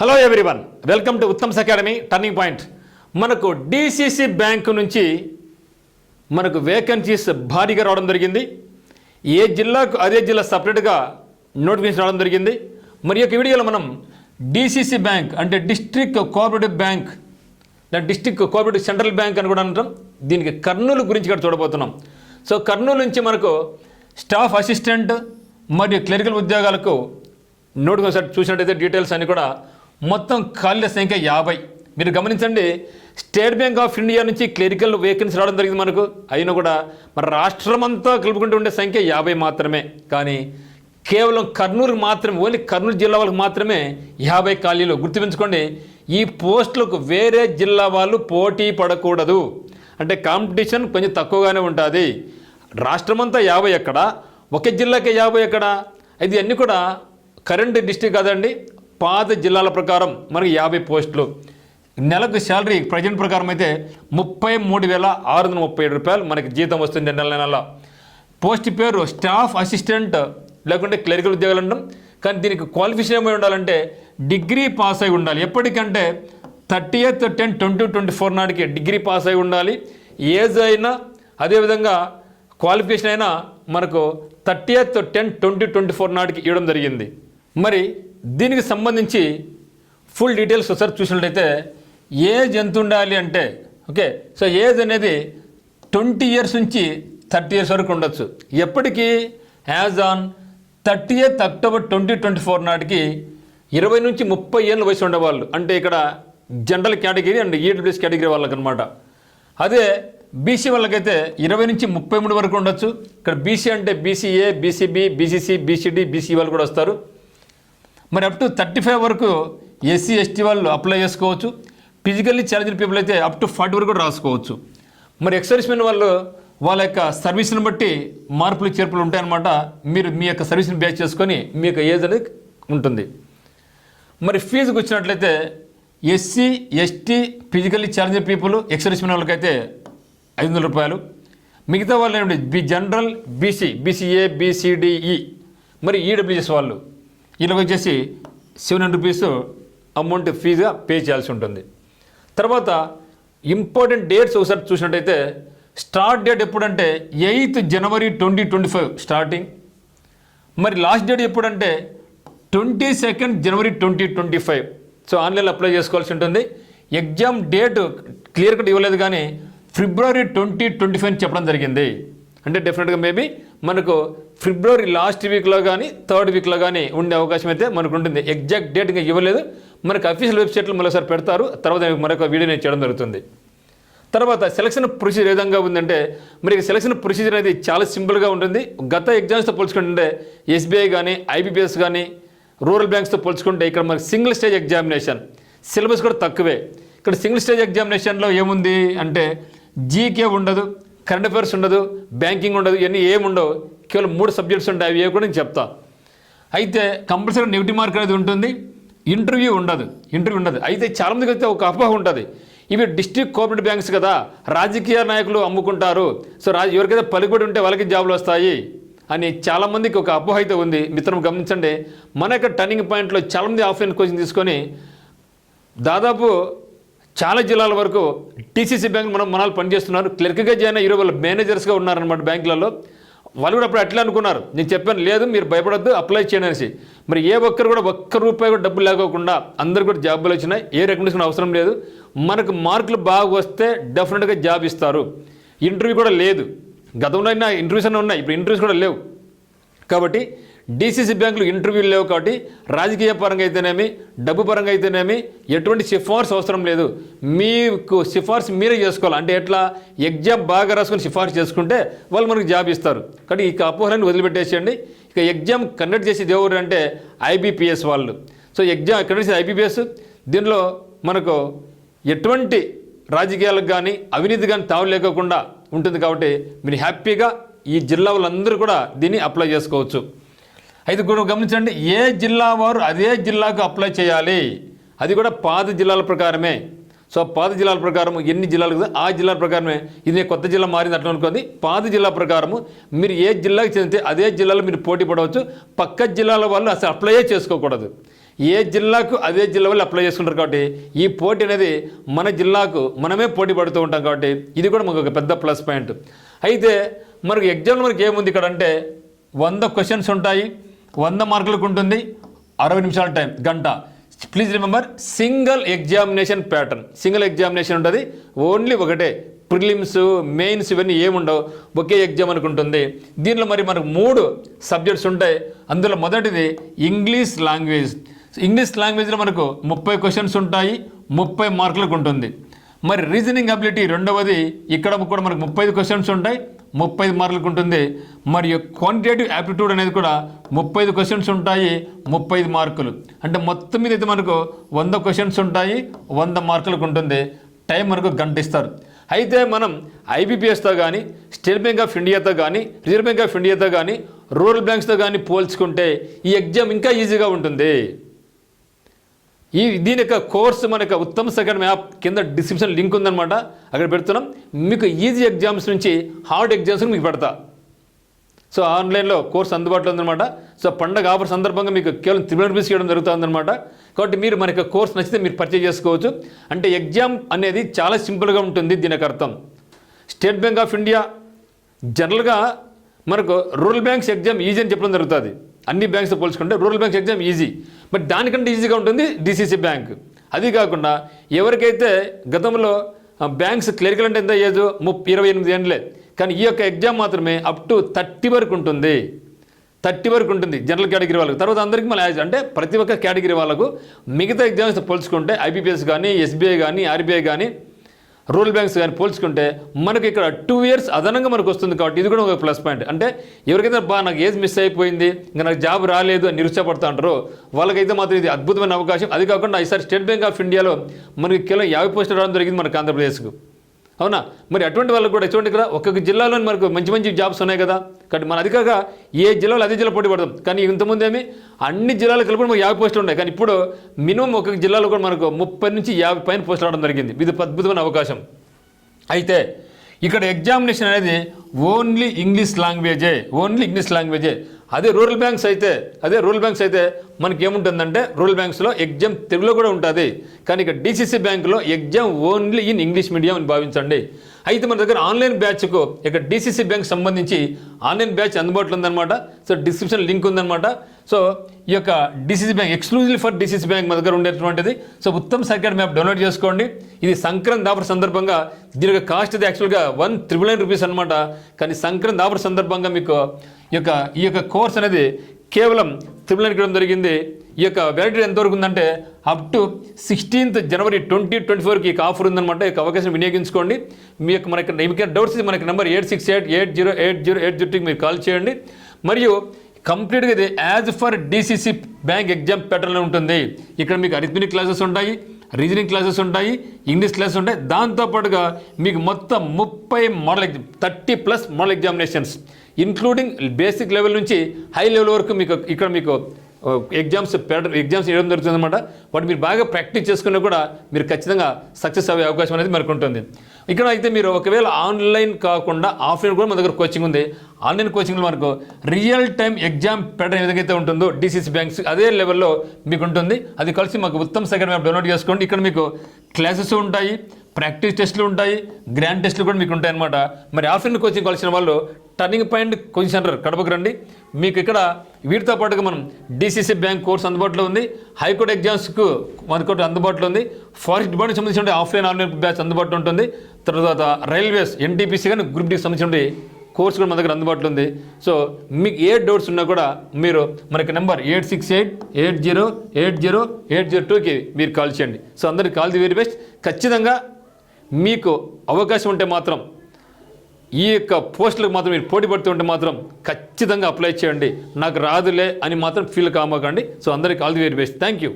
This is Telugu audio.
Hello everyone welcome to Uttam's academy turning point మనకు డిసిసి బ్యాంకు నుంచి మనకు వేకెన్సీస్ భారీగా రావడం జరిగింది. ఏ జిల్లాకు అదే జిల్లా సపరేట్గా నోటిఫికేషన్ రావడం జరిగింది. మరి యొక్క వీడియోలో మనం డిసిసి బ్యాంక్ అంటే డిస్ట్రిక్ట్ కోఆపరేటివ్ బ్యాంక్ దాని డిస్ట్రిక్ట్ కోఆపరేటివ్ సెంట్రల్ బ్యాంక్ అని కూడా అంటాం. దీనికి కర్నూలు గురించి కూడా చూడబోతున్నాం. సో కర్నూలు నుంచి మనకు స్టాఫ్ అసిస్టెంట్ మరియు క్లరికల్ ఉద్యోగాలకు నోటిఫికేషన్ చూసినట్టయితే డీటెయిల్స్ అన్ని కూడా మొత్తం ఖాళీల సంఖ్య యాభై. మీరు గమనించండి స్టేట్ బ్యాంక్ ఆఫ్ ఇండియా నుంచి క్లరికల్ వేకెన్సీ రావడం జరిగింది మనకు. అయినా కూడా మన రాష్ట్రమంతా కలుపుకుంటూ ఉండే సంఖ్య యాభై మాత్రమే. కానీ కేవలం కర్నూలు మాత్రమే ఓన్లీ కర్నూలు జిల్లా వాళ్ళకి మాత్రమే యాభై ఖాళీలు. గుర్తుపెంచుకోండి ఈ పోస్టులకు వేరే జిల్లా వాళ్ళు పోటీ పడకూడదు. అంటే కాంపిటీషన్ కొంచెం తక్కువగానే ఉంటుంది. రాష్ట్రమంతా యాభై ఎక్కడ? ఒకే జిల్లాకే యాభై ఎక్కడ? ఇది అన్నీ కూడా కరెంట్ డిస్టిక్ కాదండి పాత జిల్లాల ప్రకారం మనకి యాభై పోస్టులు. నెలకు శాలరీ ప్రజెంట్ ప్రకారం అయితే ముప్పై మూడు వేల ఆరు వందల ముప్పై ఏడు రూపాయలు మనకి జీతం వస్తుంది నెల నెల. పోస్ట్ పేరు స్టాఫ్ అసిస్టెంట్ లేకుంటే క్లరికల్ ఉద్యోగాలు ఉండడం కానీ దీనికి క్వాలిఫికేషన్ ఏమై ఉండాలంటే డిగ్రీ పాస్ అయి ఉండాలి. ఎప్పటికంటే thirty eighth ten twenty twenty four నాటికి డిగ్రీ పాస్ అయి ఉండాలి. ఏజ్ అయినా అదేవిధంగా క్వాలిఫికేషన్ అయినా మనకు thirty eighth ten twenty twenty four నాటికి ఇవ్వడం జరిగింది. మరి దీనికి సంబంధించి ఫుల్ డీటెయిల్స్ ఒకసారి చూసినట్లయితే ఏజ్ ఎంత ఉండాలి అంటే ఓకే సో ఏజ్ అనేది ట్వంటీ ఇయర్స్ నుంచి థర్టీ ఇయర్స్ వరకు ఉండొచ్చు. ఎప్పటికీ as on thirty eighth October twenty twenty four నాటికి ఇరవై నుంచి ముప్పై ఏళ్ళ వయసు ఉండేవాళ్ళు. అంటే ఇక్కడ general category and EWS category వాళ్ళకి అనమాట అదే బీసీ వాళ్ళకైతే ఇరవై నుంచి ముప్పై మూడు వరకు ఉండొచ్చు. ఇక్కడ బీసీ అంటే BCA BCB BCC BCD BC వాళ్ళు కూడా వస్తారు. మరి అప్ టు థర్టీ ఫైవ్ వరకు ఎస్సీ ఎస్టీ వాళ్ళు అప్లై చేసుకోవచ్చు. ఫిజికల్లీ ఛాలెంజ్డ్ పీపుల్ అయితే అప్ టు ఫార్టీ వరకు కూడా రాసుకోవచ్చు. మరి ఎక్సర్విస్మెన్ వాళ్ళు వాళ్ళ యొక్క సర్వీస్ని బట్టి మార్పులు చేర్పులు ఉంటాయన్నమాట. మీరు మీ యొక్క సర్వీస్ని బేస్ చేసుకొని మీ యొక్క ఏజ్ అనేది ఉంటుంది. మరి ఫీజుకి వచ్చినట్లయితే SC ST physically challenged people ex servicemen వాళ్ళకైతే ఐదు వందల రూపాయలు. మిగతా వాళ్ళు ఏమిటి B general BC BCA BCDE మరి ఈడబ్ల్యూఎస్ వాళ్ళు వీళ్ళకి వచ్చేసి సెవెన్ హండ్రెడ్ రూపీస్ అమౌంట్ ఫీజుగా పే చేయాల్సి ఉంటుంది. తర్వాత ఇంపార్టెంట్ డేట్స్ ఒకసారి చూసినట్టయితే స్టార్ట్ డేట్ ఎప్పుడంటే eighth January twenty twenty five starting. మరి లాస్ట్ డేట్ ఎప్పుడంటే twenty second January twenty twenty five. So ఆన్లైన్లో అప్లై చేసుకోవాల్సి ఉంటుంది. ఎగ్జామ్ డేట్ క్లియర్ కట్ ఇవ్వలేదు కానీ ఫిబ్రవరి ట్వంటీ ట్వంటీ ఫైవ్ చెప్పడం జరిగింది. అంటే డెఫినెట్గా మేబీ మనకు ఫిబ్రవరి లాస్ట్ వీక్లో కానీ థర్డ్ వీక్లో కానీ ఉండే అవకాశం అయితే మనకు ఉంటుంది ఎగ్జాక్ట్ డేట్ ఇంకా ఇవ్వలేదు. మనకు అఫీషియల్ వెబ్సైట్లో మరోసారి పెడతారు. తర్వాత మరొక వీడియో నేను చేయడం జరుగుతుంది. తర్వాత సెలక్షన్ ప్రొసీజర్ ఏ విధంగా ఉందంటే మరి సెలక్షన్ ప్రొసీజర్ అనేది చాలా సింపుల్గా ఉంటుంది. గత ఎగ్జామ్స్తో పోల్చుకుంటే ఎస్బీఐ కానీ ఐబీపీఎస్ కానీ రూరల్ బ్యాంక్స్తో పోల్చుకుంటే ఇక్కడ మనకి సింగిల్ స్టేజ్ ఎగ్జామినేషన్ సిలబస్ కూడా తక్కువే. ఇక్కడ సింగిల్ స్టేజ్ ఎగ్జామినేషన్లో ఏముంది అంటే జీకే ఉండదు కరెంట్ అఫైర్స్ ఉండదు బ్యాంకింగ్ ఉండదు ఇవన్నీ ఏముండవు. కేవలం మూడు సబ్జెక్ట్స్ ఉంటాయి అవి కూడా నేను చెప్తా. అయితే కంపల్సరీ నెగిటివ్ మార్క్ అనేది ఉంటుంది ఇంటర్వ్యూ ఉండదు ఇంటర్వ్యూ ఉండదు. అయితే చాలామందికి అయితే ఒక అపోహ ఉంటుంది. ఇవి డిస్ట్రిక్ట్ కోఆపరేటివ్ బ్యాంక్స్ కదా రాజకీయ నాయకులు అమ్ముకుంటారు. సో రాజ ఎవరికైతే పలుకుబడి ఉంటే వాళ్ళకి జాబులు వస్తాయి అని చాలామందికి ఒక అపోహ అయితే ఉంది. మిత్రం గమనించండి మన యొక్క టర్నింగ్ పాయింట్లో చాలామంది ఆఫ్లైన్ కోచింగ్ తీసుకొని దాదాపు చాలా జిల్లాల వరకు టీసీసీ బ్యాంక్ మనం మనాలు పనిచేస్తున్నారు. క్లర్క్గా జాయిన్ అయ్యి ఇరవై మేనేజర్స్గా ఉన్నారనమాట బ్యాంకులలో వాళ్ళు కూడా అప్పుడు అట్లా అనుకున్నారు. నేను చెప్పాను లేదు మీరు భయపడొద్దు అప్లై చేయండి అనేసి. మరి ఏ ఒక్కరు కూడా ఒక్క రూపాయి కూడా డబ్బులు లేకోకుండా అందరు కూడా జాబులు వచ్చినాయి. ఏ రికమెండేషన్ అవసరం లేదు. మనకు మార్కులు బాగా వస్తే డెఫినెట్గా జాబ్ ఇస్తారు. ఇంటర్వ్యూ కూడా లేదు. గతంలో అయినా ఇంటర్వ్యూస్ అన్నీ ఉన్నాయి. ఇప్పుడు ఇంటర్వ్యూస్ కూడా లేవు. కాబట్టి డీసీసీ బ్యాంకులు ఇంటర్వ్యూలు లేవు కాబట్టి రాజకీయ పరంగా అయితేనేమి డబ్బు పరంగా అయితేనేమి ఎటువంటి సిఫార్సు అవసరం లేదు. మీకు సిఫార్సు మీరే చేసుకోవాలి. అంటే ఎట్లా? ఎగ్జామ్ బాగా రాసుకొని సిఫార్సు చేసుకుంటే వాళ్ళు మనకు జాబ్ ఇస్తారు. కాబట్టి ఇక అపోహలను వదిలిపెట్టేసేయండి. ఇక ఎగ్జామ్ కండక్ట్ చేసేది ఎవరు అంటే ఐబీపీఎస్ వాళ్ళు. సో ఎగ్జామ్ కండక్ట్ చేసేది ఐబీపీఎస్. దీనిలో మనకు ఎటువంటి రాజకీయాలకు కానీ అవినీతి కానీ తావు లేకోకుండా ఉంటుంది కాబట్టి మీరు హ్యాపీగా ఈ జిల్లా వాళ్ళందరూ కూడా దీన్ని అప్లై చేసుకోవచ్చు. అయితే కూడా గమనించండి ఏ జిల్లా వారు అదే జిల్లాకు అప్లై చేయాలి? అది కూడా పాత జిల్లాల ప్రకారమే. సో పాత జిల్లాల ప్రకారం ఎన్ని జిల్లాలు కదా ఆ జిల్లాల ప్రకారమే. ఇది కొత్త జిల్లా మారింది అట్లా అనుకోండి పాత జిల్లా ప్రకారము మీరు ఏ జిల్లాకి చెందితే అదే జిల్లాలో మీరు పోటీ పడవచ్చు. పక్క జిల్లాల వాళ్ళు అసలు అప్లై చేసుకోకూడదు. ఏ జిల్లాకు అదే జిల్లా వాళ్ళు అప్లై చేసుకుంటారు కాబట్టి ఈ పోటీ అనేది మన జిల్లాకు మనమే పోటీ పడుతూ ఉంటాం కాబట్టి ఇది కూడా మనకు ఒక పెద్ద ప్లస్ పాయింట్. అయితే మనకు ఎగ్జామ్లో మనకి ఏముంది ఇక్కడ అంటే వంద క్వశ్చన్స్ ఉంటాయి. వంద మార్కులకు ఉంటుంది. అరవై నిమిషాల టైం గంట. Please remember single examination pattern single examination ఉంటుంది. ఓన్లీ ఒకటే. ప్రిలిమ్స్ మెయిన్స్ ఇవన్నీ ఏముండవు. ఒకే ఎగ్జామ్ అనుకుంటుంది దీనిలో మరి మనకు మూడు సబ్జెక్ట్స్ ఉంటాయి. అందులో మొదటిది ఇంగ్లీష్ లాంగ్వేజ్ ఇంగ్లీష్ లాంగ్వేజ్లో మనకు ముప్పై క్వశ్చన్స్ ఉంటాయి. ముప్పై మార్కులకు ఉంటుంది. మరి రీజనింగ్ అబిలిటీ రెండవది ఇక్కడ కూడా మనకు ముప్పై క్వశ్చన్స్ ఉంటాయి. ముప్పై మార్కులకు ఉంటుంది. మరియు క్వాంటిటేటివ్ యాప్టిట్యూడ్ అనేది కూడా ముప్పై క్వశ్చన్స్ ఉంటాయి ముప్పై మార్కులు. అంటే మొత్తం మీద అయితే మనకు వంద క్వశ్చన్స్ ఉంటాయి వంద మార్కులకు ఉంటుంది. టైం మనకు గంట ఇస్తారు అయితే మనం ఐబీపీఎస్తో కానీ స్టేట్ బ్యాంక్ ఆఫ్ ఇండియాతో కానీ రిజర్వ్ బ్యాంక్ ఆఫ్ ఇండియాతో కానీ రూరల్ బ్యాంక్స్తో కానీ పోల్చుకుంటే ఈ ఎగ్జామ్ ఇంకా ఈజీగా ఉంటుంది. ఈ దీని యొక్క కోర్సు మన యొక్క ఉత్తమ సెకండ్ యాప్ కింద డిస్క్రిప్షన్ లింక్ ఉందన్నమాట. అక్కడ పెడుతున్నాం. మీకు ఈజీ ఎగ్జామ్స్ నుంచి హార్డ్ ఎగ్జామ్స్ మీకు పెడతా. సో ఆన్లైన్లో కోర్స్ అందుబాటులో ఉందన్నమాట. సో పండగ ఆఫర్ సందర్భంగా మీకు కేవలం త్రీ రూపీస్ చేయడం జరుగుతుందన్నమాట. కాబట్టి మీరు మన యొక్క కోర్స్ నచ్చితే మీరు పర్చేజ్ చేసుకోవచ్చు. అంటే ఎగ్జామ్ అనేది చాలా సింపుల్గా ఉంటుంది దీని యొక్క అర్థం. స్టేట్ బ్యాంక్ ఆఫ్ ఇండియా జనరల్గా మనకు రూరల్ బ్యాంక్స్ ఎగ్జామ్ ఈజీ అని చెప్పడం జరుగుతుంది. అన్ని బ్యాంక్స్తో పోల్చుకుంటే rural banks exam easy. But దానికంటే ఈజీగా ఉంటుంది డిసిసి బ్యాంక్. అది కాకుండా ఎవరికైతే గతంలో బ్యాంక్స్ క్లరికల్ అంటే ఎంత ఏజ్? ముప్పై ఇరవై ఎనిమిది ఏండ్లే. కానీ ఈ యొక్క ఎగ్జామ్ మాత్రమే అప్ టు థర్టీ వరకు ఉంటుంది. థర్టీ వరకు ఉంటుంది జనరల్ కేటగిరీ వాళ్ళకి. తర్వాత అందరికీ మళ్ళీ యాజ్ అంటే ప్రతి ఒక్క కేటగిరీ వాళ్ళకు మిగతా ఎగ్జామ్స్ పోల్చుకుంటే ఐబీపీఎస్ కానీ ఎస్బీఐ కానీ ఆర్బీఐ కానీ రూరల్ బ్యాంక్స్ కానీ పోల్చుకుంటే మనకి ఇక్కడ టూ ఇయర్స్ అదనంగా మనకు వస్తుంది కాబట్టి ఇది కూడా ఒక ప్లస్ పాయింట్. అంటే ఎవరికైతే బా నాకు ఏజ్ మిస్ అయిపోయింది ఇంకా నాకు జాబ్ రాలేదు అని నిరుత్సాహపడుతూ ఉంటారో వాళ్ళకైతే మాత్రం ఇది అద్భుతమైన అవకాశం. అది కాకుండా ఈసారి స్టేట్ బ్యాంక్ ఆఫ్ ఇండియాలో మనకి కేవలం యాభై పోస్టులు రావడం జరిగింది మనకు ఆంధ్రప్రదేశ్కు. అవునా? మరి అటువంటి వాళ్ళకు కూడా చూడండి ఇక్కడ ఒక్కొక్క జిల్లాలో మనకు మంచి మంచి జాబ్స్ ఉన్నాయి కదా. కాబట్టి మన అధికంగా ఏ జిల్లాలో అదే జిల్లా పోటీ పడతాం కానీ ఇంతకుముందు ఏమి అన్ని జిల్లాలు కలిపి మనకు యాభై పోస్టులు ఉన్నాయి. కానీ ఇప్పుడు మినిమం ఒక్కొక్క జిల్లాలో కూడా మనకు ముప్పై నుంచి యాభై పైన పోస్టులు రావడం జరిగింది. ఇది అద్భుతమైన అవకాశం. అయితే ఇక్కడ ఎగ్జామినేషన్ అనేది ఓన్లీ ఇంగ్లీష్ లాంగ్వేజే ఓన్లీ ఇంగ్లీష్ లాంగ్వేజే అదే రూరల్ బ్యాంక్స్ అయితే అదే రూరల్ బ్యాంక్స్ అయితే మనకి ఏముంటుందంటే రూరల్ బ్యాంక్స్లో ఎగ్జామ్ తెలుగులో కూడా ఉంటుంది. కానీ ఇక డిసిసి బ్యాంకులో exam only in English medium అని భావించండి. అయితే మన దగ్గర ఆన్లైన్ బ్యాచ్కు ఇక డిసిసి బ్యాంక్ సంబంధించి ఆన్లైన్ బ్యాచ్ అందుబాటులో ఉందన్నమాట. సో డిస్క్రిప్షన్ లింక్ ఉందన్నమాట. సో ఈ యొక్క DCC bank exclusive for DCC bank మన దగ్గర ఉండేటువంటిది. సో ఉత్తమ్ సర్కార్ మ్యాప్ డౌన్లోడ్ చేసుకోండి. ఇది సంక్రాంతి ఆఫర్ సందర్భంగా దీని యొక్క కాస్ట్ ఇది యాక్చువల్గా వన్ త్రిబుల్ నైన్ రూపీస్ అనమాట కానీ సంక్రాంతి ఆఫర్ సందర్భంగా మీకు ఈ యొక్క ఈ యొక్క కోర్స్ అనేది కేవలం త్రిబుల్ నైన్ ఇవ్వడం జరిగింది. ఈ యొక్క వ్యాలిడిటీ ఎంతవరకు ఉందంటే up to sixteenth January twenty twenty ఫోర్కి ఈ ఆఫర్ ఉందన్నమాట. ఈ యొక్క అవకాశం వినియోగించుకోండి. మీ యొక్క మనకి మీకు డౌట్స్ మనకి number eight six eight eight zero eight zero eight జీరోకి మీరు కాల్ చేయండి. మరియు కంప్లీట్గా ఇది as for DCC bank exam ప్యాటర్న్లో ఉంటుంది. ఇక్కడ మీకు అరిథమెటిక్ క్లాసెస్ ఉంటాయి రీజనింగ్ క్లాసెస్ ఉంటాయి ఇంగ్లీష్ క్లాసెస్ ఉంటాయి. దాంతోపాటుగా మీకు మొత్తం ముప్పై model exam thirty plus model examinations including basic level నుంచి హై లెవెల్ వరకు మీకు ఇక్కడ మీకు ఎగ్జామ్స్ ప్యాటర్న్ ఎగ్జామ్స్ వేయడం జరుగుతుంది అనమాట వాటి మీరు బాగా ప్రాక్టీస్ చేసుకున్నా కూడా మీరు ఖచ్చితంగా సక్సెస్ అయ్యే అవకాశం అనేది మనకు ఉంటుంది. ఇక్కడ అయితే మీరు ఒకవేళ ఆన్లైన్ కాకుండా ఆఫ్లైన్ కూడా మన దగ్గర కోచింగ్ ఉంది. ఆన్లైన్ కోచింగ్లో మనకు రియల్ టైం ఎగ్జామ్ ప్యాటర్న్ ఏదైతే అయితే ఉంటుందో డిసిసి బ్యాంక్స్ అదే లెవెల్లో మీకు ఉంటుంది. అది కలిసి మాకు ఉత్తమ సెకండ్ మ్యాప్ డౌన్లోడ్ చేసుకోండి. ఇక్కడ మీకు క్లాసెస్ ఉంటాయి. ప్రాక్టీస్ టెస్టులు ఉంటాయి గ్రాండ్ టెస్టులు కూడా మీకు ఉంటాయన్నమాట మరి ఆఫ్లైన్ కోచింగ్ కలిసిన వాళ్ళు టర్నింగ్ పాయింట్ కోచింగ్ సెంటర్ కడపకు రండి. మీకు ఇక్కడ వీటితో పాటుగా మనం డిసిసి బ్యాంక్ కోర్స్ అందుబాటులో ఉంది. హైకోర్టు ఎగ్జామ్స్కు మనకు అందుబాటులో ఉంది. ఫారెస్ట్ డిపార్ట్మెంట్ సంబంధించిన ఆఫ్లైన్ ఆన్లైన్ బ్యాచ్ అందుబాటులో ఉంటుంది. తర్వాత రైల్వేస్ ఎన్టీపీసీ కానీ గ్రూప్ డికి సంబంధించిన కోర్స్ కూడా మన దగ్గర అందుబాటులో ఉంది. సో మీకు ఏ డౌట్స్ ఉన్నా కూడా మీరు మనకి number eight six eight eight zero eight zero eight zero టూకి మీరు కాల్ చేయండి. సో అందరికి కాల్ ది వెరీ బెస్ట్. ఖచ్చితంగా మీకు అవకాశం ఉంటే మాత్రం ఈ యొక్క పోస్టులకు మాత్రం మీరు పోటీ పడుతుంటే ఉంటే మాత్రం ఖచ్చితంగా అప్లై చేయండి. నాకు రాదులే అని మాత్రం ఫీల్ కామకండి. సో అందరికి all the very best thank you